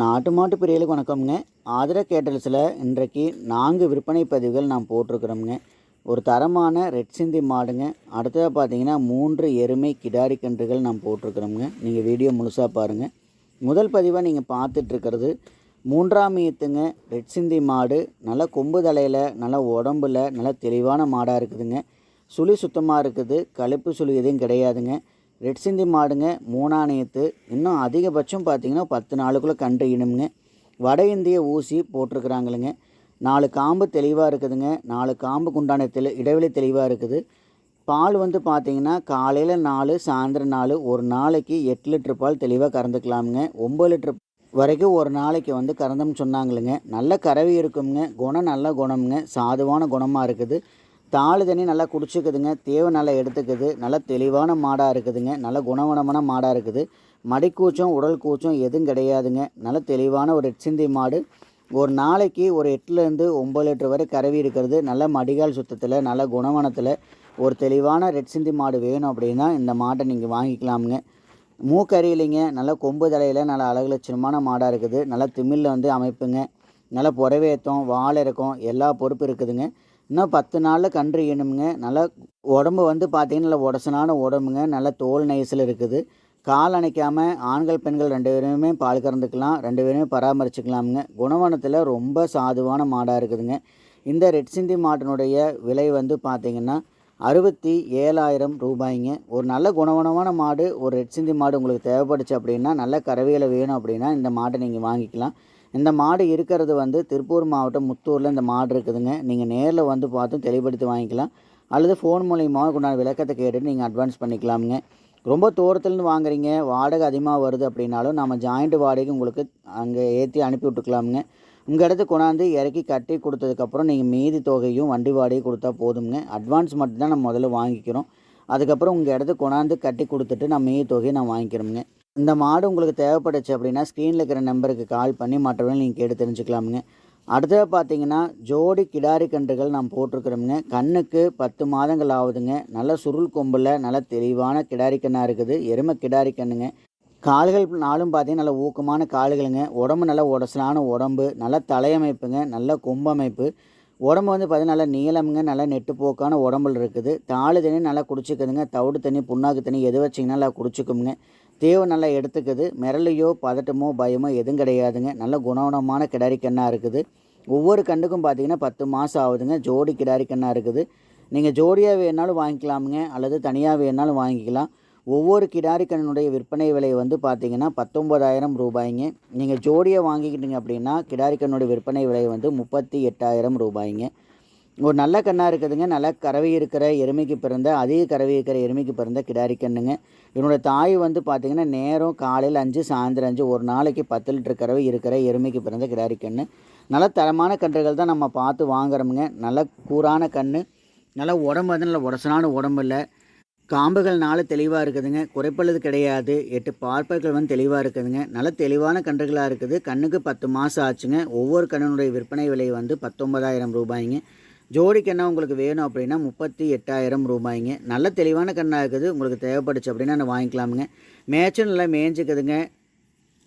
நாட்டு மாட்டு பிரியலுக்கு வணக்கம்ங்க. ஆதிர கேட்டல்ஸில் இன்றைக்கு நான்கு விற்பனை பதிவுகள் நான் போட்டிருக்கிறோம்ங்க. ஒரு தரமான ரெட் சிந்தி மாடுங்க. அடுத்ததாக பார்த்தீங்கன்னா மூன்று எருமை கிடாரி கன்றுகள் நான் போட்டிருக்கிறோம்ங்க. நீங்கள் வீடியோ முழுசாக பாருங்கள் முதல் பதிவாக நீங்கள் பார்த்துட்ருக்கிறது மூன்றாம் ஈத்துங்க ரெட் சிந்தி மாடு. நல்லா கொம்பு தலையில் நல்லா உடம்புல நல்லா தெளிவான மாடாக இருக்குதுங்க. சுழி சுத்தமாக இருக்குது. கழுப்பு சுழி எதுவும் கிடையாதுங்க. ரெட் சிந்தி மாடுங்க மூணாணையத்து. இன்னும் அதிகபட்சம் பார்த்தீங்கன்னா பத்து நாளுக்குள்ளே கன்று இனுமுங்க வட இந்திய ஊசி போட்டிருக்கிறாங்களுங்க. நாலு காம்பு தெளிவாக இருக்குதுங்க. நாலு காம்புக்கு உண்டான தெளி இடைவெளி தெளிவாக இருக்குது. பால் வந்து பார்த்தீங்கன்னா காலையில் நாலு சாயந்தரம் நாலு. ஒரு நாளைக்கு எட்டு லிட்ரு பால் தெளிவாக கறந்துக்கலாமுங்க. ஒம்பது லிட்ரு வரைக்கும் ஒரு நாளைக்கு வந்து கறந்தோம்னு சொன்னாங்களுங்க. நல்ல கறவி இருக்குங்க குணம் நல்ல குணம்ங்க. சாதுவான குணமாக இருக்குது. தாளு தண்ணி நல்லா குடிச்சிக்குதுங்க. தேவை நல்லா எடுத்துக்குது. நல்ல தெளிவான மாடாக இருக்குதுங்க. நல்ல குணவனமான மாடாக இருக்குது. மடிக்கூச்சம் உடல் கூச்சம் எதுவும் கிடையாதுங்க. நல்ல தெளிவான ஒரு எட்சிந்தி மாடு. ஒரு நாளைக்கு ஒரு எட்டுலேருந்து ஒம்பது லிட்டர் வரை கறவி இருக்கிறது. நல்ல மடிகால் சுத்தத்தில் நல்ல குணவனத்தில் ஒரு தெளிவான ரெட் சிந்தி மாடு வேணும் அப்படின்னா இந்த மாட்டை நீங்கள் வாங்கிக்கலாமுங்க. மூக்கறியிலைங்க நல்ல கொம்பு தலையில் நல்ல அழகு லட்சணமான மாடாக இருக்குது. நல்லா திமிழில் வந்து அமைப்புங்க. நல்ல புறவேத்தம் வால் இருக்கும் எல்லா பொறுப்பு இருக்குதுங்க. இன்னும் பத்து நாளில் கன்று ஈனுமுங்க நல்லா உடம்பு வந்து பார்த்தீங்கன்னா நல்லா உடசனான உடம்புங்க. நல்ல தோல் நைஸில் இருக்குது. கால் அணைக்காமல் ஆண்கள் பெண்கள் ரெண்டு பேருமே பால் கறந்துக்கலாம். ரெண்டு பேருமே பராமரிச்சுக்கலாமுங்க. குணவனத்தில் ரொம்ப சாதுவான மாடாக இருக்குதுங்க. இந்த ரெட் சிந்தி மாட்டினுடைய விலை வந்து பார்த்திங்கன்னா அறுபத்தி ஏழாயிரம் ரூபாய்ங்க. ஒரு நல்ல குணவனமான மாடு ஒரு ரெட் சிந்தி மாடு உங்களுக்கு தேவைப்படுச்சு அப்படின்னா நல்ல கறவையில் வேணும் அப்படின்னா இந்த மாட்டை நீங்கள் வாங்கிக்கலாம். இந்த மாடு இருக்கிறது வந்து திருப்பூர் மாவட்டம் முத்தூரில் இந்த மாடு இருக்குதுங்க. நீங்கள் நேரில் வந்து பார்த்து தெளிவுபடுத்தி வாங்கிக்கலாம். அல்லது ஃபோன் மூலியமாக கொண்டாட விளக்கத்தை கேட்டுட்டு நீங்கள் அட்வான்ஸ் பண்ணிக்கலாமுங்க. ரொம்ப தூரத்துலேருந்து வாங்குறீங்க. வாடகை அதிகமாக வருது அப்படின்னாலும் நம்ம ஜாயிண்ட் வாடகை உங்களுக்கு அங்கே ஏற்றி அனுப்பி விட்டுக்கலாமுங்க. உங்கள் இடத்துக்கு கொண்டாந்து இறக்கி கட்டி கொடுத்ததுக்கப்புறம் நீங்கள் மீதி தொகையும் வண்டி வாடகை கொடுத்தா போதுங்க அட்வான்ஸ் மட்டும்தான் நம்ம முதல்ல வாங்கிக்கிறோம். அதுக்கப்புறம் உங்கள் இடத்துக்கு கொண்டாந்து கட்டி கொடுத்துட்டு நான் மீதி தொகையை நான் வாங்கிக்கிறோமுங்க. இந்த மாடு உங்களுக்கு தேவைப்படுச்சு அப்படின்னா ஸ்க்ரீனில் இருக்கிற நம்பருக்கு கால் பண்ணி மற்றவர்கள் நீங்கள் கேட்டு தெரிஞ்சுக்கலாமுங்க. அடுத்தது பார்த்தீங்கன்னா ஜோடி கிடாரி கன்றுகள் நான் போட்டிருக்கிறோமுங்க. கண்ணுக்கு பத்து மாதங்கள் ஆகுதுங்க. நல்ல சுருள் கொம்பில் நல்ல தெளிவான கிடாரி கண்ணாக இருக்குது. எருமை கிடாரி கண்ணுங்க. கால்கள் நாளும் பார்த்தீங்கன்னா நல்ல ஊக்கமான கால்களுங்க. உடம்பு நல்ல உடசலான உடம்பு நல்ல தலையமைப்புங்க. நல்ல கொம்பமைப்பு உடம்பு வந்து பார்த்தீங்கன்னா நல்லா நீளமுங்க நல்லா நெட்டுப்போக்கான உடம்புல இருக்குது. தாழு தண்ணி நல்லா குடிச்சிக்குதுங்க. தவிடு தண்ணி புண்ணாக்கு தண்ணி எது வச்சிங்கன்னா நல்லா குடிச்சிக்குமுங்க. தேவை நல்லா எடுத்துக்குது. மிரளையோ பதட்டமோ பயமோ எதுவும் கிடையாதுங்க. நல்ல குணகுணமான கிடாரி கண்ணாக இருக்குது. ஒவ்வொரு கண்டுக்கும் பார்த்தீங்கன்னா பத்து மாதம் ஆகுதுங்க. ஜோடி கிடாரி கண்ணாக இருக்குது. நீங்கள் ஜோடியாக வேணாலும் வாங்கிக்கலாமுங்க. அல்லது தனியாக வேணாலும் வாங்கிக்கலாம். ஒவ்வொரு கிடாரி கண்ணனுடைய விற்பனை விலை வந்து பார்த்தீங்கன்னா பத்தொம்பதாயிரம் ரூபாய்ங்க. நீங்கள் ஜோடியை வாங்கிக்கிட்டீங்க அப்படின்னா கிடாரி கண்ணுடைய விற்பனை விலை வந்து முப்பத்தி எட்டாயிரம் ரூபாய்ங்க. ஒரு நல்ல கண்ணாக இருக்குதுங்க. நல்ல கறவை இருக்கிற எருமைக்கு பிறந்த அதிக கறவை இருக்கிற எருமைக்கு பிறந்த கிடாரி கண்ணுங்க என்னோடய தாய் வந்து பார்த்திங்கன்னா நேரம் காலையில் அஞ்சு சாயந்தரம் அஞ்சு ஒரு நாளைக்கு பத்து லிட்டர் கறவை இருக்கிற எருமைக்கு பிறந்த கிடாரி கண்ணு நல்ல தரமான கன்றுகள் தான் நம்ம பார்த்து வாங்குறோமுங்க. நல்ல கூரான கன்று நல்ல உடம்பு வந்து நல்ல உடசனான உடம்பு இல்லை. காம்புகள்னால தெளிவாக இருக்குதுங்க. குறைப்பழுது கிடையாது. எட்டு பார்ப்பர்கள் வந்து தெளிவாக இருக்குதுங்க. நல்ல தெளிவான கன்றுகளாக இருக்குது. கண்ணுக்கு பத்து மாதம் ஆச்சுங்க. ஒவ்வொரு கண்ணுடைய விற்பனை விலை வந்து பத்தொன்பதாயிரம் ரூபாய்ங்க. ஜோடி கண்ணா உங்களுக்கு வேணும் அப்படின்னா முப்பத்தி எட்டாயிரம் ரூபாய்ங்க. நல்ல தெளிவான கண்ணாக இருக்குது. உங்களுக்கு தேவைப்படுச்சு அப்படின்னா நான் வாங்கிக்கலாமுங்க. மேய்ச்சல் நல்லா மேய்ஞ்சிக்குதுங்க.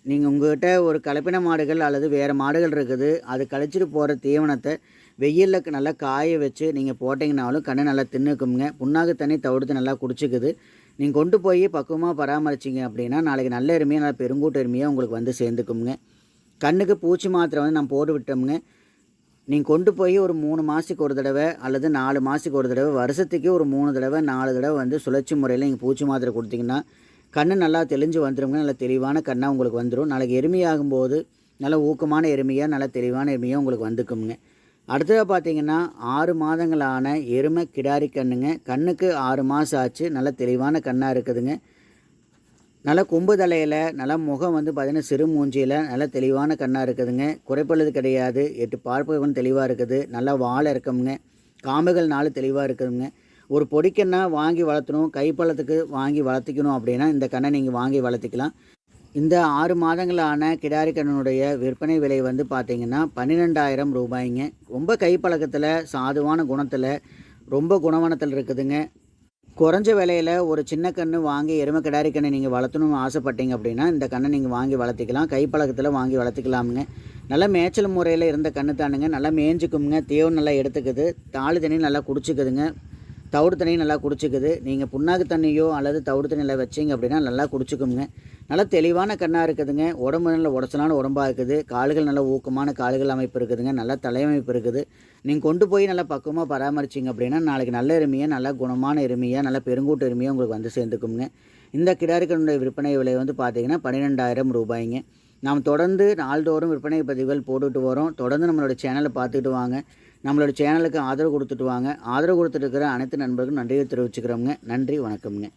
நீங்கள் உங்கள்கிட்ட ஒரு கலப்பின மாடுகள் அல்லது வேறு மாடுகள் இருக்குது. அது கழிச்சிட்டு போகிற தீவனத்தை வெயிலில் நல்லா காய வச்சு நீங்கள் போட்டிங்கனாலும் கண்ணு நல்லா தின்னுக்குங்க புண்ணாக்கு தண்ணி தவிடுத்து நல்லா குடிச்சிக்குது. நீங்கள் கொண்டு போய் பக்குவமாக பராமரிச்சிங்க அப்படின்னா நாளைக்கு நல்ல எருமையாக நல்லா பெருங்கூட்டு எருமையாக உங்களுக்கு வந்து சேர்ந்துக்குங்க கண்ணுக்கு பூச்சி மாத்திரை வந்து நான் போட்டு விட்டோமுங்க. நீங்கள் கொண்டு போய் ஒரு மூணு மாதத்துக்கு ஒரு தடவை அல்லது நாலு மாதத்துக்கு ஒரு தடவை வருஷத்துக்கு ஒரு மூணு தடவை நாலு தடவை வந்து சுழற்சி முறையில் நீங்கள் பூச்சி மாத்திரை கொடுத்தீங்கன்னா கண் நல்லா தெளிஞ்சு வந்துடுங்க நல்ல தெளிவான கண்ணாக உங்களுக்கு வந்துடும் நாளைக்கு எருமையாகும்போது நல்ல ஊக்கமான எருமையாக நல்ல தெளிவான எருமையாக உங்களுக்கு வந்துக்குங்க அடுத்ததாக பார்த்தீங்கன்னா ஆறு மாதங்களான எருமை கிடாரி கண்ணுங்க. கண்ணுக்கு ஆறு மாதம் ஆச்சு. நல்ல தெளிவான கண்ணாக இருக்குதுங்க. நல்ல கொம்பு தலையில் நல்ல முகம் வந்து பார்த்திங்கன்னா சிறு மூஞ்சியில் நல்ல தெளிவான கண்ணாக இருக்குதுங்க. குறைப்பழுது கிடையாது. எட்டு பார்ப்புகள் தெளிவாக இருக்குது. நல்லா வாழை இருக்கமுங்க காம்புகள் நாலு தெளிவாக இருக்குதுங்க. ஒரு பொடிக்கண்ணா வாங்கி வளர்த்தணும். கைப்பழத்துக்கு வாங்கி வளர்த்திக்கணும் அப்படின்னா இந்த கண்ணை நீங்கள் வாங்கி வளர்த்திக்கலாம். இந்த ஆறு மாதங்களான கிடாரிக்கண்ணனுடைய விற்பனை விலை வந்து பார்த்திங்கன்னா பன்னிரெண்டாயிரம் ரூபாய்ங்க. ரொம்ப கைப்பழக்கத்தில் சாதுவான குணத்தில் ரொம்ப குணவனத்தில் இருக்குதுங்க. குறைஞ்ச விலையில் ஒரு சின்ன கன்று வாங்கி எருமை கிடாரி கண்ணை நீங்கள் வளர்த்தணும்னு ஆசைப்பட்டீங்க அப்படின்னா இந்த கண்ணை நீங்கள் வாங்கி வளர்த்திக்கலாம். கைப்பழக்கத்தில் வாங்கி வளர்த்திக்கலாமுங்க. நல்லா மேய்ச்சல் முறையில் இருந்த கன்று தானுங்க. நல்லா மேய்ஞ்சிக்குமுங்க தேவை நல்லா எடுத்துக்குது. தாலி தண்ணி நல்லா குடிச்சிக்குதுங்க. தவிடு தண்ணியும் நல்லா குடிச்சிக்குது. நீங்கள் புண்ணாக்கு தண்ணியோ அல்லது தவிடு தண்ணியில் வச்சிங்க அப்படின்னா நல்லா குடிச்சிக்குங்க. நல்லா தெளிவான கண்ணாக இருக்குதுங்க. உடம்பு நல்ல உடச்சலான உடம்பாக இருக்குது. கால்கள் நல்ல ஊக்கமான கால்கள் அமைப்பு இருக்குதுங்க. நல்ல தலையமைப்பு இருக்குது. நீங்கள் கொண்டு போய் நல்லா பக்குவமாக பராமரிச்சிங்க அப்படின்னா நாளைக்கு நல்ல எருமையாக நல்ல குணமான எருமையாக நல்லா பெருங்கூட்டு எருமையாக உங்களுக்கு வந்து சேர்ந்துக்குங்க. இந்த கிடாரிக்கனுடைய விற்பனை விலை வந்து பார்த்தீங்கன்னா பன்னிரெண்டாயிரம் ரூபாய்ங்க. நாம் தொடர்ந்து நாள்தோறும் விற்பனை பதிவுகள் போட்டுட்டு வரோம். தொடர்ந்து நம்மளோட சேனலை பார்த்துட்டு வாங்க. நம்மளோட சேனலுக்கு ஆதரவு கொடுத்துட்டு வாங்க. ஆதரவு கொடுத்துட்டு இருக்கிற அனைத்து நண்பர்களுக்கும் நன்றியை தெரிவிச்சுக்கிறோங்க நன்றி வணக்கம்ங்க.